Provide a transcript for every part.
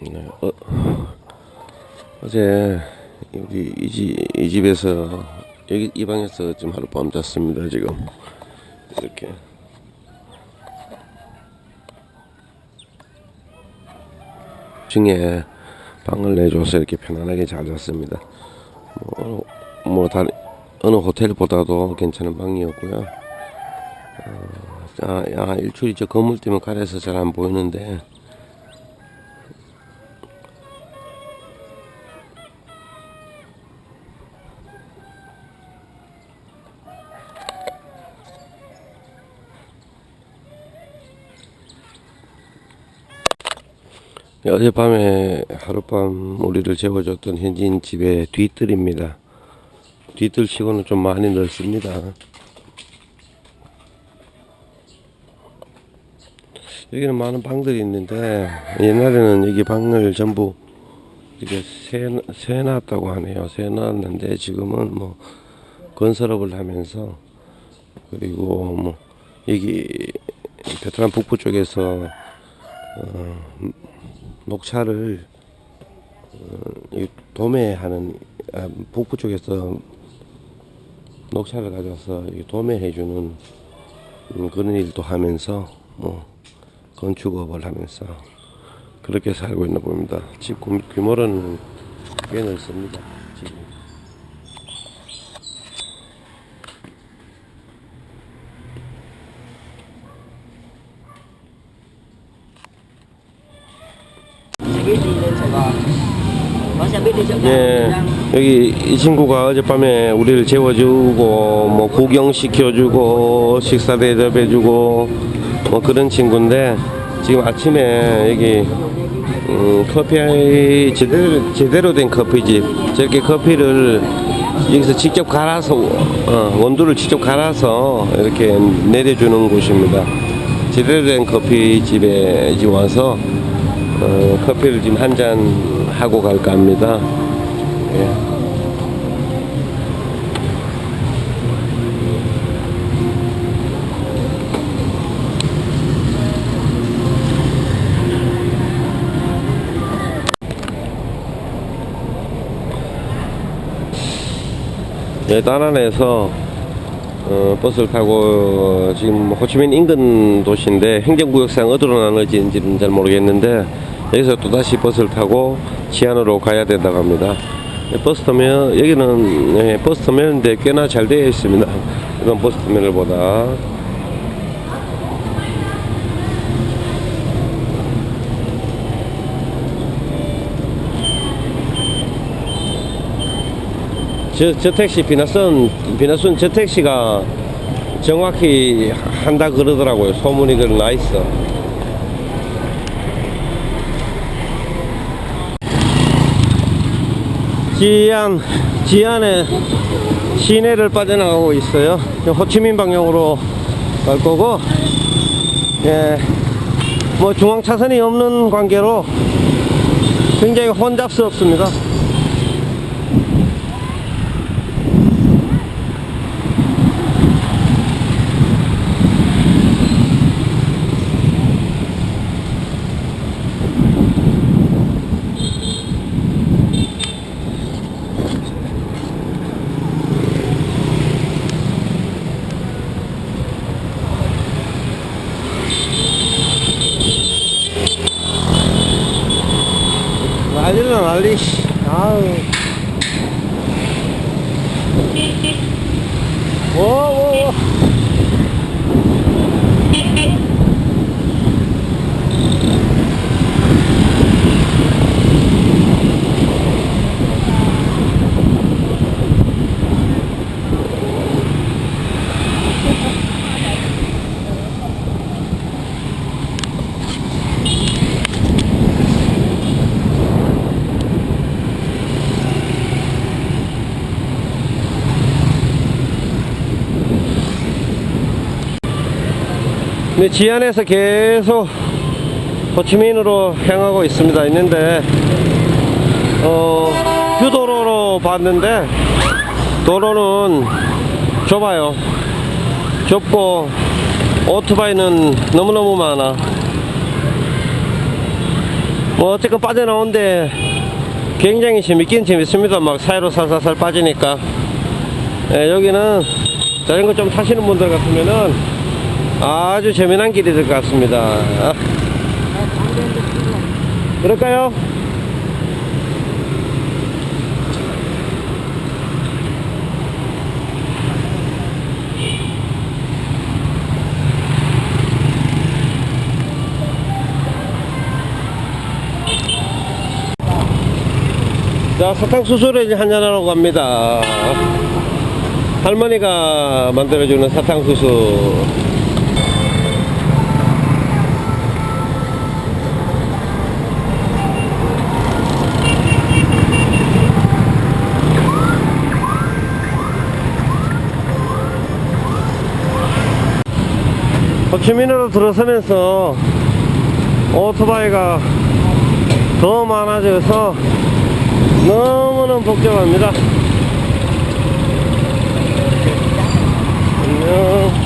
네, 어, 어제 우리 이, 집, 이 집에서 여기 이 방에서 지금 하룻밤 잤습니다 지금. 이렇게. 중에 방을 내줘서 이렇게 편안하게 잘 잤습니다. 뭐, 뭐 다른 어느 호텔보다도 괜찮은 방이었고요. 어, 아, 아, 일출이 저 건물 때문에 가려서 잘 안 보이는데 어젯밤에 하룻밤 우리를 재워줬던 현진 집의 뒤뜰입니다. 뒤뜰 치고는 좀 많이 넓습니다. 여기는 많은 방들이 있는데 옛날에는 여기 방을 전부 이렇게 세, 세놨다고 하네요. 세놨는데 지금은 뭐 건설업을 하면서 그리고 뭐 여기 베트남 북부 쪽에서 어, 녹차를 어, 이 도매하는 아, 북부 쪽에서 녹차를 가져와서 이 도매해주는 음, 그런 일도 하면서 뭐 건축업을 하면서 그렇게 살고 있나 봅니다. 집 규- 규모는 꽤 넓습니다. 예, 여기 이 친구가 어젯밤에 우리를 재워주고 뭐 구경시켜주고 식사 대접해주고 뭐 그런 친구인데 지금 아침에 여기 음, 커피 제대로 제대로 된 커피집 저렇게 커피를 여기서 직접 갈아서 어, 원두를 직접 갈아서 이렇게 내려주는 곳입니다. 제대로 된 커피집에 와서 어, 커피를 지금 한 잔 하고 갈까 합니다. 예. 예, 다난에서 어, 버스를 타고 지금 호치민 인근 도시인데 행정구역상 어디로 나눠지는지는 잘 모르겠는데 여기서 또 다시 버스를 타고 치안으로 가야 된다고 합니다. 예, 버스 터미널 여기는 예, 버스 터미널인데 꽤나 잘 되어 있습니다. 이런 버스 터미널보다 저, 저 택시 비나선 비나선 저 택시가 정확히 한다 그러더라고요. 소문이 그나 있어. 지안 지안에 시내를 빠져나가고 있어요. 호치민 방향으로 갈 거고, 예, 뭐 중앙 차선이 없는 관계로 굉장히 혼잡스럽습니다. 난리다 난리 씨. 네, 지안에서 계속 호치민으로 향하고 있습니다. 있는데 어, 휴도로로 봤는데 도로는 좁아요. 좁고 오토바이는 너무너무 많아. 뭐 어쨌건 빠져나오는데 굉장히 재밌긴 재밌습니다. 막 사이로 살살살 빠지니까. 예, 여기는 자전거 좀 타시는 분들 같으면은 아주 재미난 길이 될 것 같습니다. 그럴까요? 자, 사탕수수를 한잔하러 갑니다. 할머니가 만들어주는 사탕수수. 호치민으로 들어서면서 오토바이가 더 많아져서 너무너무 복잡합니다. 안녕.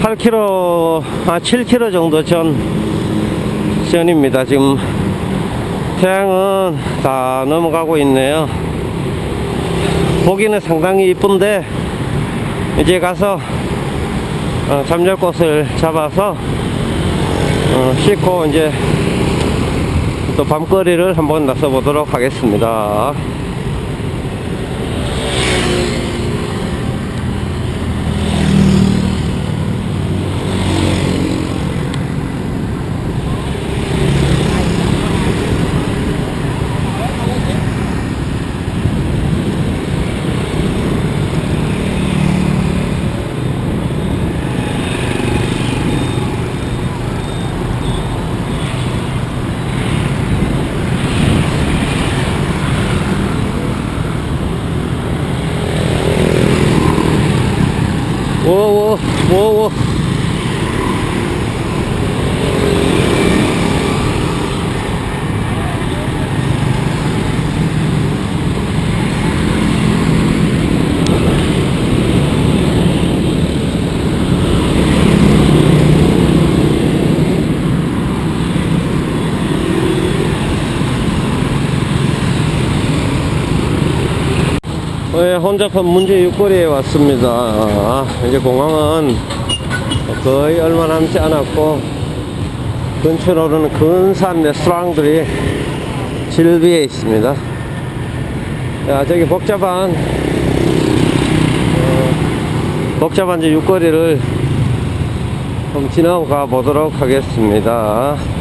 8km, 아 7km 정도 전 전입니다. 지금 태양은 다 넘어가고 있네요. 보기는 상당히 이쁜데 이제 가서 어, 잠잘 곳을 잡아서 어, 씻고 이제 또 밤거리를 한번 나서 보도록 하겠습니다. 워워 워워 네, 혼잡한 문제 육거리에 왔습니다. 아, 이제 공항은 거의 얼마 남지 않았고 근처로는 근사한 레스토랑들이 질비해 있습니다. 야, 저기 복잡한 어, 복잡한 이제 육거리를 좀 지나가 보도록 하겠습니다.